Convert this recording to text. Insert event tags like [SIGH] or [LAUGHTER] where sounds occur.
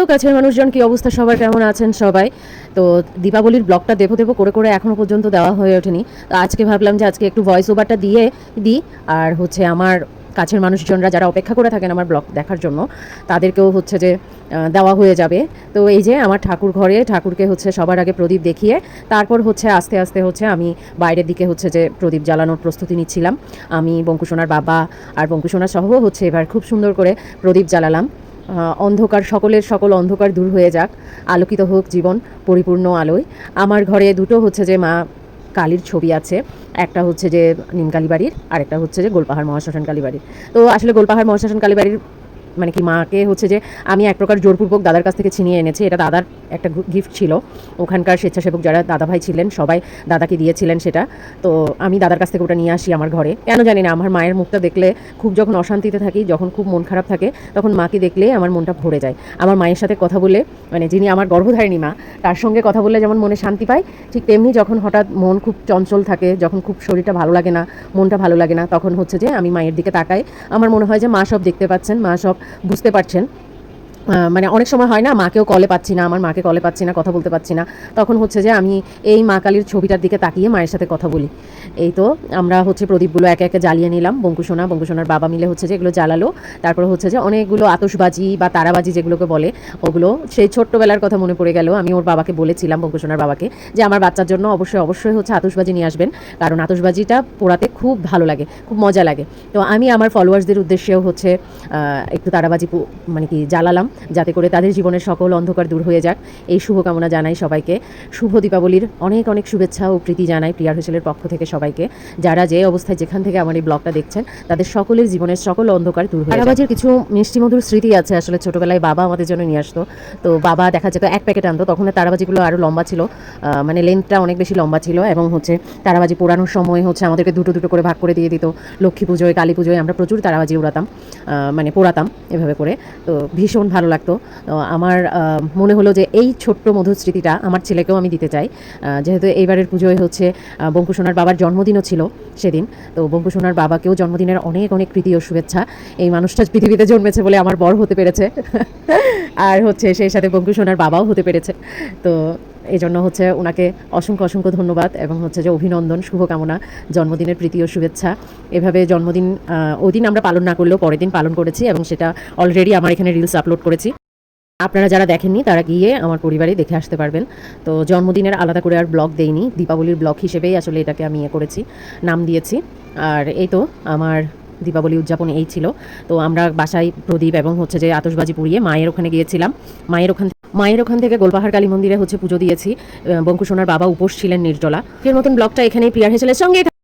তো কাছের মানুষজন, কি অবস্থা? সবার কেমন আছেন সবাই? তো দীপাবলির ব্লগটা দেবো দেবো করে করে এখনও পর্যন্ত দেওয়া হয়ে ওঠেনি। তো আজকে ভাবলাম যে আজকে একটু ভয়েস ওভারটা দিয়ে দিই। আর হচ্ছে আমার কাছের মানুষজনরা যারা অপেক্ষা করে থাকেন আমার ব্লগ দেখার জন্য, তাদেরকেও হচ্ছে যে দেওয়া হয়ে যাবে। তো এই যে আমার ঠাকুর ঘরে, ঠাকুরকে হচ্ছে সবার আগে প্রদীপ দেখিয়ে, তারপর হচ্ছে আস্তে আস্তে হচ্ছে আমি বাইরের দিকে হচ্ছে যে প্রদীপ জ্বালানোর প্রস্তুতি নিচ্ছিলাম। আমি বঙ্কুসোনার বাবা আর বঙ্কুসোনার সহ হচ্ছে এবার খুব সুন্দর করে প্রদীপ জ্বালালাম। অন্ধকার, সকলের সকল অন্ধকার দূর হয়ে যাক। আলোকিত হোক জীবন, পরিপূর্ণ আলোয়। আমার ঘরে দুটো হচ্ছে যে মা কালীর ছবি আছে। একটা হচ্ছে যে নিমকালী বাড়ির আরেকটা হচ্ছে যে গোলপাহাড় মহাশ্মশান কালী বাড়ির তো আসলে গোলপাহাড় মহাশ্মশান কালী বাড়ির মানে কি মাকে হচ্ছে যে আমি এক প্রকার জোরপূর্বক দাদার কাছ থেকে ছিনিয়ে এনেছি। এটা দাদার একটা গিফট ছিল। ওখানকার স্বেচ্ছাসেবক যারা দাদা ভাই ছিলেন, সবাই দাদাকে দিয়েছিলেন সেটা। তো আমি দাদার কাছ থেকে ওটা নিয়ে আসি আমার ঘরে। কেন জানি না, আমার মায়ের মুখটা দেখলে খুব যখন অশান্তিতে থাকি, যখন খুব মন খারাপ থাকে, তখন মাকে দেখলে আমার মনটা ভরে যায়। আমার মায়ের সাথে কথা বলে মানে যিনি আমার গর্ভধারিণী মা, তার সঙ্গে কথা বললে যেমন মনে শান্তি পায় ঠিক তেমনি যখন হঠাৎ মন খুব চঞ্চল থাকে, যখন খুব শরীরটা ভালো লাগে না, মনটা ভালো লাগে না, তখন হচ্ছে যে আমি মায়ের দিকে তাকাই। আমার মনে হয় যে মা সব দেখতে পাচ্ছেন, মা সব বুঝতে পারছেন। মানে অনেক সময় হয় না, মাকেও কলে পাচ্ছি না, আমার মাকে কলে পাচ্ছি না, কথা বলতে পারছি না। তখন হচ্ছে যে আমি এই মা কালীর ছবিটার দিকে তাকিয়ে মায়ের সাথে কথা বলি। এই তো আমরা হচ্ছে প্রদীপগুলো একে একে জ্বালিয়ে নিলাম, বঙ্কুসোনা, বঙ্কুসোনার বাবা মিলে হচ্ছে যে এগুলো জ্বালালো। তারপর হচ্ছে যে অনেকগুলো আতশবাজি বা তারাবাজি যেগুলোকে বলে, ওগুলো সেই ছোট্টবেলার কথা মনে পড়ে গেল। আমি ওর বাবাকে বলেছিলাম, বঙ্কুসোনার বাবাকে, যে আমার বাচ্চার জন্য অবশ্যই অবশ্যই হচ্ছে আতশবাজি নিয়ে আসবেন। কারণ আতশবাজিটা পোড়াতে খুব ভালো লাগে, খুব মজা লাগে। তো আমি আমার ফলোয়ার্সদের উদ্দেশ্যেও হচ্ছে একটু তারাবাজি মানে কি জ্বালালাম। যাতে করে তাদের জীবনের সকল অন্ধকার দূর হয়ে যাক। এই শুভকামনা জানাই সবাইকে। শুভ দীপাবলির অনেক অনেক শুভেচ্ছা ও প্রীতি জানাই প্রিয়ার হোসেলের পক্ষ থেকে সবাইকে। যারা যে অবস্থায় যেখান থেকে আমার এই ব্লগটা দেখছেন, তাদের সকলের জীবনের সকল অন্ধকার দূর হয়ে তারাবাজির কিছু মিষ্টি মধুর স্মৃতি আছে আসলে। ছোটবেলায় বাবা আমাদের জন্য নিয়ে আসতো। তো বাবা দেখা যেত এক প্যাকেট আনতো। তখন তারাবাজিগুলো আরও লম্বা ছিল। মানে লেন্থটা অনেক বেশি লম্বা ছিল এবং হচ্ছে তারাবাজি পোড়ানোর সময় হচ্ছে আমাদেরকে দুটো দুটো করে ভাগ করে দিয়ে দিত। লক্ষ্মী পুজোয়, কালী পুজোয় আমরা প্রচুর তারাবাজি উড়াতাম মানে পোড়াতাম এভাবে করে। তো ভীষণ ভালো লাগতো। তো আমার মনে হলো যে এই ছোট্ট মধুর স্মৃতিটা আমার ছেলেকেও আমি দিতে চাই। যেহেতু এইবারের পুজোয় হচ্ছে বঙ্কুসোনার বাবার জন্মদিনও ছিল সেদিন। তো বঙ্কুসোনার বাবাকেও জন্মদিনের অনেক অনেক প্রীতি ও শুভেচ্ছা। এই মানুষটা পৃথিবীতে জন্মেছে বলে আমার বড় হতে পেরেছে। [LAUGHS] আর হচ্ছে সেই সাথে বঙ্কুসোনার বাবাও হতে পেরেছে। তো এই জন্য হচ্ছে ওনাকে অসংখ্য অসংখ্য ধন্যবাদ এবং হচ্ছে যে অভিনন্দন, শুভকামনা, জন্মদিনের প্রীতি ও শুভেচ্ছা। এভাবে জন্মদিন ওই দিন আমরা পালন না করলেও পরের দিন পালন করেছি এবং সেটা অলরেডি আমার এখানে রিলস আপলোড করেছি। আপনারা যারা দেখেননি, তারা গিয়ে আমার পরিবারে দেখে আসতে পারবেন। তো জন্মদিনের আলাদা করে আর ব্লগ দেইনি, দীপাবলির ব্লগ হিসেবেই আসলে এটাকে আমি ইয়ে করেছি, নাম দিয়েছি। আর এই তো আমার দীপাবলি উদযাপন এই ছিল। তো আমরা বাসায় প্রদীপ এবং হচ্ছে যে আতশবাজি পুড়িয়ে মায়ের ওখানে গিয়েছিলাম। মায়ের ওখান মায়ের ওখান থেকে গোলপাহাড় কালী মন্দিরে হচ্ছে পুজো দিয়েছি। বঙ্কুসোনার বাবা উপোস ছিলেন নির্জলা। এর মতন ব্লগটা এখানেই প্রিয়ার হেসেলের থাকুন।